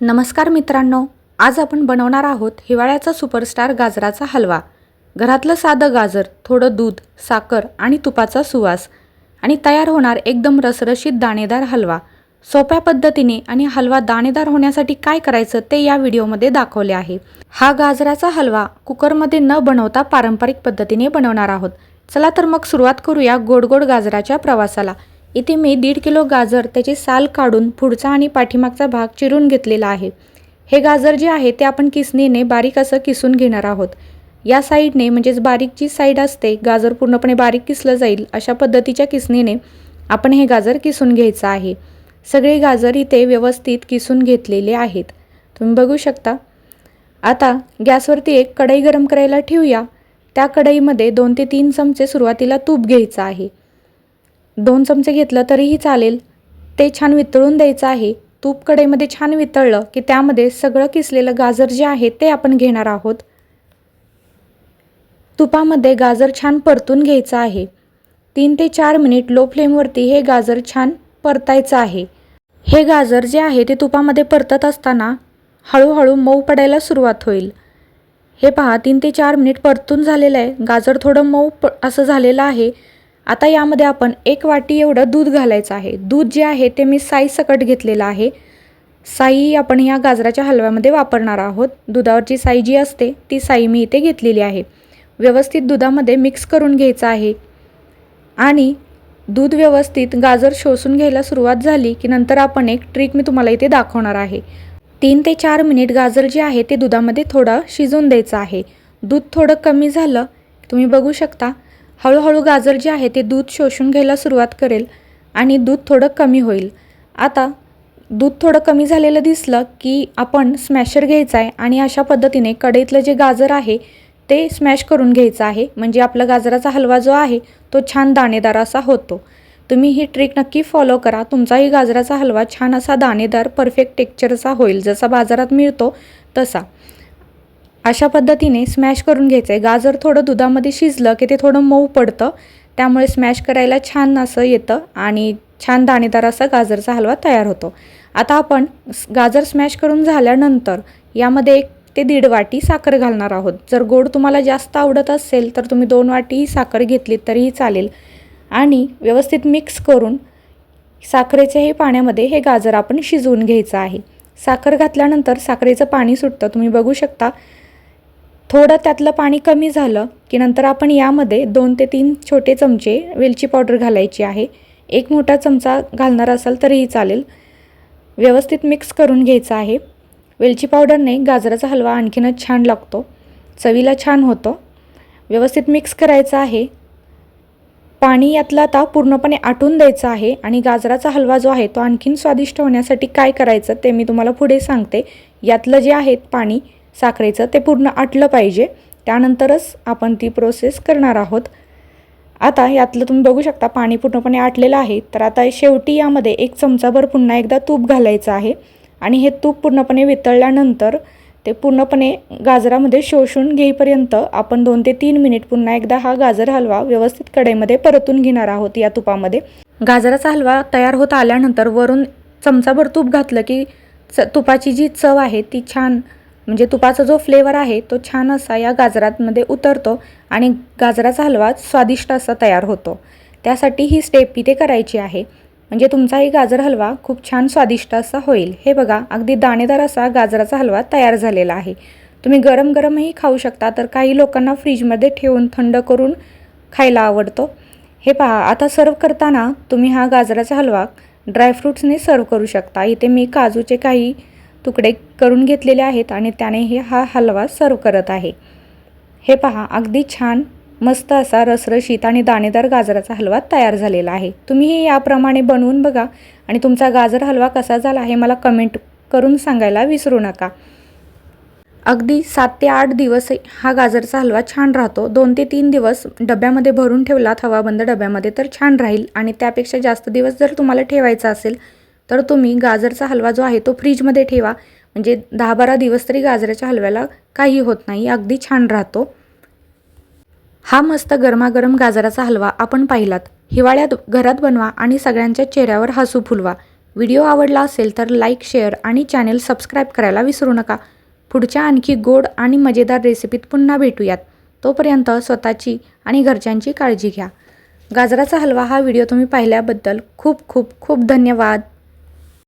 नमस्कार मित्रांनो आज आपण बनवणार आहोत हिवाळ्याचा सुपरस्टार गाजराचा हलवा. घरातलं साधं गाजर थोडं दूध साखर आणि तुपाचा सुवास आणि तयार होणार एकदम रसरशीत दाणेदार हलवा. सोप्या पद्धतीने आणि हलवा दाणेदार होण्यासाठी काय करायचं ते या व्हिडिओमध्ये दाखवले आहे. हा गाजराचा हलवा कुकरमध्ये न बनवता पारंपरिक पद्धतीने बनवणार आहोत. चला तर मग सुरुवात करूया गोड गोड गाजराच्या प्रवासाला. इथे मी दीड किलो गाजर त्याची साल काढून पुढचा आणि पाठीमागचा भाग चिरून घेतलेला आहे. हे गाजर जे आहे ते आपण किसणीने बारीक असं किसून घेणार आहोत. या साईडने म्हणजेच बारीक जी साईड असते गाजर पूर्णपणे बारीक किसलं जाईल अशा पद्धतीच्या किसणीने आपण हे गाजर किसून घ्यायचं आहे. सगळे गाजर इथे व्यवस्थित किसून घेतलेले आहेत. तुम्ही बघू शकता. आता गॅसवरती एक कढई गरम करायला ठेवूया. त्या कढईमध्ये दोन ते तीन चमचे सुरुवातीला तूप घ्यायचं आहे. दोन चमचे घेतलं तरीही चालेल. ते छान वितळून द्यायचं आहे. तूप कढईमध्ये छान वितळलं की त्यामध्ये सगळं किसलेलं गाजर जे आहे ते आपण घेणार आहोत. तुपामध्ये गाजर छान परतून घ्यायचं आहे. तीन ते चार मिनिट लो फ्लेमवरती हे गाजर छान परतायचं आहे. हे गाजर जे आहे ते तुपामध्ये परतत असताना हळूहळू मऊ पडायला सुरुवात होईल. हे पहा तीन ते चार मिनिट परतून झालेलं आहे. गाजर थोडं मऊ प असं झालेलं आहे. आता यामध्ये आपण एक वाटी एवढं दूध घालायचं आहे. दूध जे आहे ते मी साई सकट घेतलेलं आहे. साई आपण या गाजराच्या हलव्यामध्ये वापरणार आहोत. दुधावरची साई जी असते ती साई मी इथे घेतलेली आहे. व्यवस्थित दुधामध्ये मिक्स करून घ्यायचं आहे. आणि दूध व्यवस्थित गाजर शोषून घ्यायला सुरुवात झाली की नंतर आपण एक ट्रिक मी तुम्हाला इथे दाखवणार आहे. तीन ते चार मिनिट गाजर जे आहे ते दुधामध्ये थोडं शिजवून द्यायचं आहे. दूध थोडं कमी झालं तुम्ही बघू शकता. हळूहळू गाजर जे आहे ते दूध शोषून घ्यायला सुरुवात करेल आणि दूध थोडं कमी होईल. आता दूध थोडं कमी झालेलं दिसलं की आपण स्मॅशर घ्यायचा आहे आणि अशा पद्धतीने कढईतलं जे गाजर आहे ते स्मॅश करून घ्यायचं आहे. म्हणजे आपला गाजराचा हलवा जो आहे तो छान दाणेदार असा होतो. तुम्ही ही ट्रिक नक्की फॉलो करा. तुमचाही गाजराचा हलवा छान असा दाणेदार परफेक्ट टेक्चरचा होईल. जसा बाजारात मिळतो तसा. अशा पद्धतीने स्मॅश करून घ्यायचं आहे गाजर थोडं दुधामध्ये शिजलं की ते थोडं मऊ पडतं. त्यामुळे स्मॅश करायला छान असं येतं आणि छान दाणेदार असा गाजरचा हलवा तयार होतो. आता आपण गाजर स्मॅश करून झाल्यानंतर यामध्ये एक ते दीड वाटी साखर घालणार आहोत. जर गोड तुम्हाला जास्त आवडत असेल तर तुम्ही दोन वाटी साखर घेतली तरीही चालेल. आणि व्यवस्थित मिक्स करून साखरेचे हे पाण्यामध्ये हे गाजर आपण शिजवून घ्यायचं आहे. साखर घातल्यानंतर साखरेचं पाणी सुटतं. तुम्ही बघू शकता थोडं त्यातलं पाणी कमी झालं की नंतर आपण यामध्ये दोन ते तीन छोटे चमचे वेलची पावडर घालायची आहे. एक मोठा चमचा घालणार असाल तरीही चालेल. व्यवस्थित मिक्स करून घ्यायचं आहे. वेलची पावडरने गाजराचा हलवा आणखीनच छान लागतो. चवीला छान होतं. व्यवस्थित मिक्स करायचं आहे. पाणी यातलं आता पूर्णपणे आटून द्यायचं आहे आणि गाजराचा हलवा जो आहे तो आणखीन स्वादिष्ट होण्यासाठी काय करायचं ते मी तुम्हाला पुढे सांगते. यातलं जे आहे पाणी साखरेचं ते पूर्ण आटलं पाहिजे. त्यानंतरच आपण ती प्रोसेस करणार आहोत. आता यातलं तुम्ही बघू शकता पाणी पूर्णपणे आटलेलं आहे. तर आता शेवटी यामध्ये एक चमचाभर पुन्हा एकदा तूप घालायचं आहे. आणि हे तूप पूर्णपणे वितळल्यानंतर ते पूर्णपणे गाजरामध्ये शोषून घेईपर्यंत आपण दोन ते तीन मिनिट पुन्हा एकदा हा गाजर हलवा व्यवस्थित कढईमध्ये परतून घेणार आहोत या तुपामध्ये. गाजराचा हलवा तयार होत आल्यानंतर वरून चमचाभर तूप घातलं की च तुपाची जी चव आहे ती छान म्हणजे तुपाचा जो फ्लेवर आहे तो छान असा या गाजरामध्ये उतरतो आणि गाजराचा हलवा स्वादिष्ट असा तयार होतो. त्यासाठी ही स्टेप इथे करायची आहे. म्हणजे तुमचाही गाजर हलवा खूप छान स्वादिष्ट असा होईल. हे बघा अगदी दाणेदार असा गाजराचा हलवा तयार झालेला आहे. तुम्ही गरम गरमही खाऊ शकता तर काही लोकांना फ्रीजमध्ये ठेवून थंड करून खायला आवडतो. हे पहा आता सर्व करताना तुम्ही हा गाजराचा हलवा ड्रायफ्रूट्सने सर्व करू शकता. इथे मी काजूचे काही तुकडे करून घेतलेले आहेत आणि त्याने हे हा हलवा सर्व करत आहे. हे पहा अगदी छान मस्त असा रसरशीत आणि दाणेदार गाजराचा हलवा तयार झालेला आहे. तुम्हीही याप्रमाणे बनवून बघा आणि तुमचा गाजर हलवा कसा झाला हे मला कमेंट करून सांगायला विसरू नका. अगदी सात ते आठ दिवस हा गाजरचा हलवा छान राहतो. दोन ते तीन दिवस डब्यामध्ये भरून ठेवलात हवाबंद डब्यामध्ये तर छान राहील आणि त्यापेक्षा जास्त दिवस जर तुम्हाला ठेवायचा असेल तर तुम्ही गाजरचा हलवा जो आहे तो फ्रीजमध्ये ठेवा. म्हणजे दहा बारा दिवस तरी गाजराच्या हलव्याला काही होत नाही. अगदी छान राहतो. हा मस्त गरमागरम गाजराचा हलवा आपण पाहिलात. हिवाळ्यात घरात बनवा आणि सगळ्यांच्या चेहऱ्यावर हसू फुलवा. व्हिडिओ आवडला असेल तर लाईक शेअर आणि चॅनेल सबस्क्राईब करायला विसरू नका. पुढच्या आणखी गोड आणि मजेदार रेसिपीत पुन्हा भेटूयात. तोपर्यंत स्वतःची आणि घरच्यांची काळजी घ्या. गाजराचा हलवा हा व्हिडिओ तुम्ही पाहिल्याबद्दल खूप खूप खूप धन्यवाद.